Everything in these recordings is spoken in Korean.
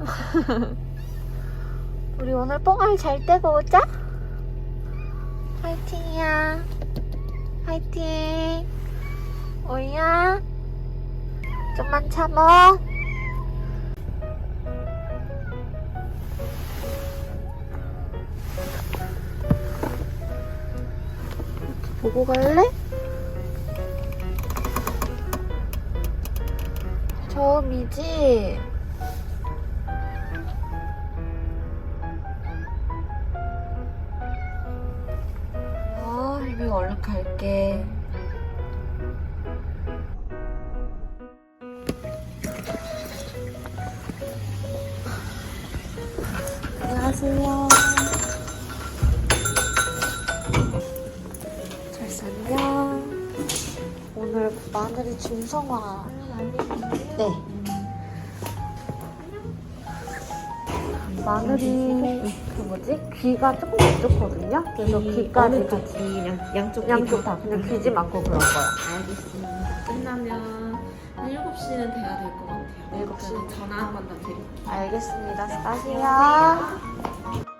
우리 오늘 뽕알 잘 떼고 오자. 파이팅이야. 파이팅. 오이야. 좀만 참어. 보고 갈래? 처음이지? 갈게. 안녕하세요. 잘 샀냐? 오늘 마늘이 중성화. 네. 마늘이 그 뭐지? 귀가 조금 부족거든요. 그래서 귀 까지 같이 양, 양쪽 양쪽 다 그냥 귀지 많고 그런 거야. 알겠습니다. 끝나면 한 7시는 돼야 될 것 같아요. 7시? 전화 한 번 더 드릴게요. 알겠습니다. 수고하세요.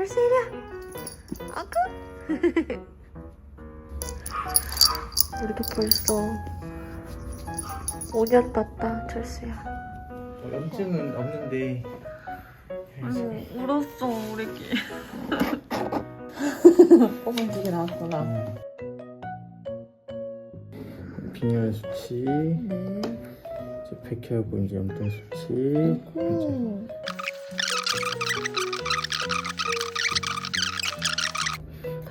철수이랴 아까? 이렇게 벌써 5년 봤다 철수야. 염증은 없는데. 울었어 우리 기 뽀문지게 나왔구나. 음. 빈혈 수치, 네. 이제 백혈구 이제 염증 수치, 이제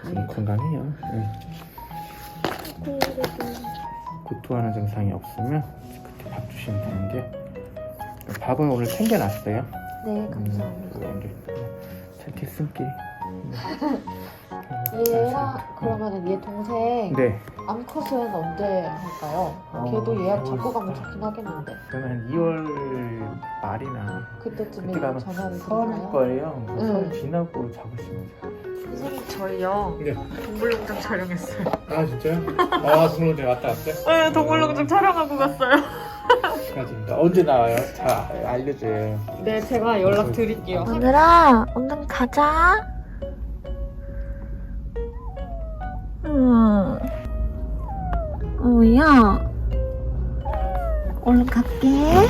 지금 건강해요. 네. 구토하는 증상이 없으면 그때 밥 주시면 되는데 밥은 오늘 챙겨놨어요. 네 감사합니다 음, 이제 차티 숨기. 얘랑 그러면은 얘 동생 네. 암컷은 언제 할까요? 어, 걔도 예약 잡고 어, 가면 좋긴 하겠는데 그러면 한 2월 말이나 그때쯤에 그때가 아마 전화를 서울일 드릴까요? 거예요. 응. 서울 지나고 잡으시면 돼요. 선생님 저희요 네. 동물농장 촬영했어요 아 진짜요? 아 동물원에 왔다 왔어요? 네 동물농장 촬영하고 갔어요 축하드립니다. 언제 나와요? 자 알려줘요. 네 제가 연락 드릴게요 오늘아, 얼른 가자. 응. 오야. 얼른 갈게.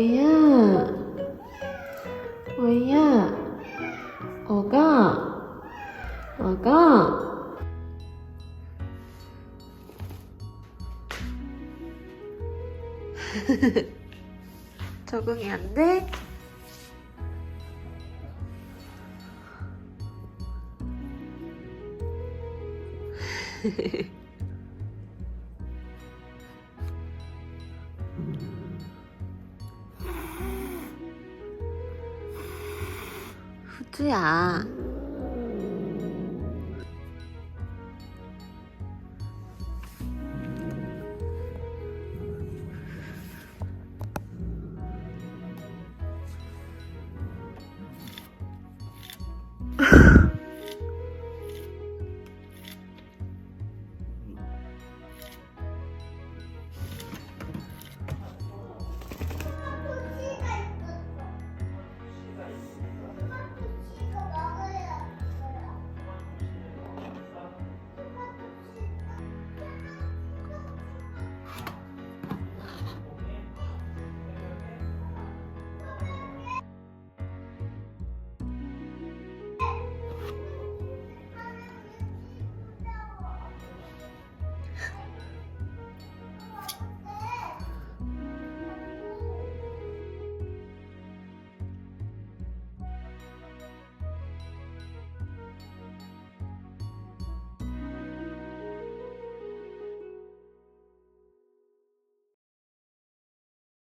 오이야? 오이야? 어가? 어가? 적응이 안 돼? 후주야